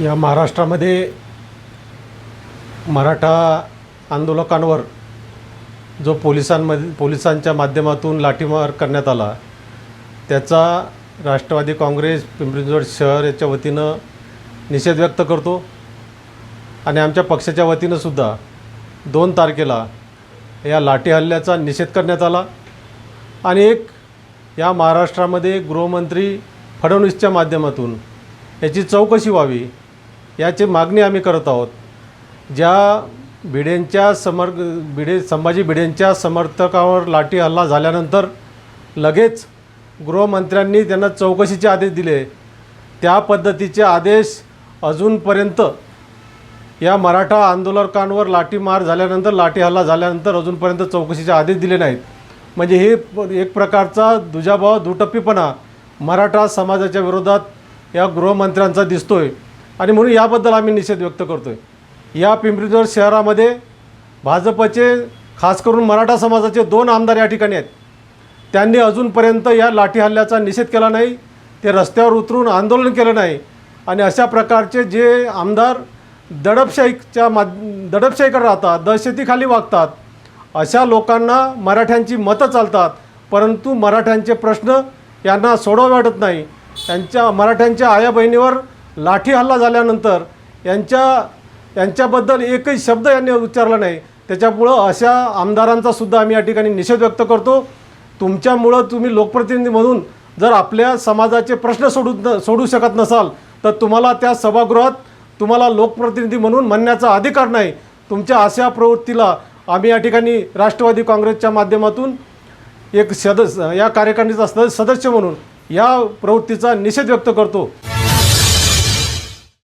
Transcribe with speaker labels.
Speaker 1: या महाराष्ट्रामध्ये मराठा आंदोलकांवर जो पोलिसांमध्ये पोलिसांच्या माध्यमातून लाठीमार करण्यात आला त्याचा राष्ट्रवादी काँग्रेस पिंपरी शहर याच्या वतीनं निषेध व्यक्त करतो. आणि आमच्या पक्षाच्या वतीनं सुद्धा दोन तारखेला या लाठी हल्ल्याचा निषेध करण्यात आला. आणि एक या महाराष्ट्रामध्ये गृहमंत्री फडणवीसच्या माध्यमातून याची चौकशी व्हावी याची मागणी आम्ही करत आहोत. ज्या भिडेंच्या समर भिडे संभाजी भिडेंच्या समर्थकावर लाठी हल्ला झाल्यानंतर लगेच गृहमंत्र्यांनी त्यांना चौकशीचे आदेश दिले. त्या पद्धतीचे आदेश अजूनपर्यंत या मराठा आंदोलकांवर लाठीमार झाल्यानंतर लाठी हल्ला झाल्यानंतर अजूनपर्यंत चौकशीचे आदेश दिले नाहीत. म्हणजे हे प- एक प्रकारचा दुजाभाव दुटप्पीपणा मराठा समाजाच्या विरोधात या गृहमंत्र्यांचा दिसतोय. आणि म्हणून याबद्दल आम्ही निषेध व्यक्त करतो आहे या पिंपरी चिंचवड शहरामध्ये भाजपचे खास करून मराठा समाजाचे दोन आमदार या ठिकाणी आहेत. त्यांनी अजूनपर्यंत या लाठी हल्ल्याचा निषेध केला नाही ते रस्त्यावर उतरून आंदोलन केलं नाही आणि अशा प्रकारचे जे आमदार दडपशाहीच्या मा दडपशाहीकडे राहतात दहशतीखाली वागतात अशा लोकांना मराठ्यांची मतं चालतात परंतु मराठ्यांचे प्रश्न यांना सोडवा वाटत नाही. त्यांच्या मराठ्यांच्या आया बहिणीवर लाठी हल्ला झाल्यानंतर यांच्या यांच्याबद्दल एकही शब्द यांनी उच्चारला नाही. त्याच्यामुळं अशा आमदारांचा सुद्धा आम्ही या ठिकाणी निषेध व्यक्त करतो. तुमच्यामुळं तुम्ही लोकप्रतिनिधी म्हणून जर आपल्या समाजाचे प्रश्न सोडू न सोडू शकत नसाल तर तुम्हाला त्या सभागृहात तुम्हाला लोकप्रतिनिधी म्हणून म्हणण्याचा अधिकार नाही. तुमच्या अशा प्रवृत्तीला आम्ही या ठिकाणी राष्ट्रवादी काँग्रेसच्या माध्यमातून एक सदस्य या कार्यकारिणीचा सदस्य म्हणून या प्रवृत्तीचा निषेध व्यक्त करतो.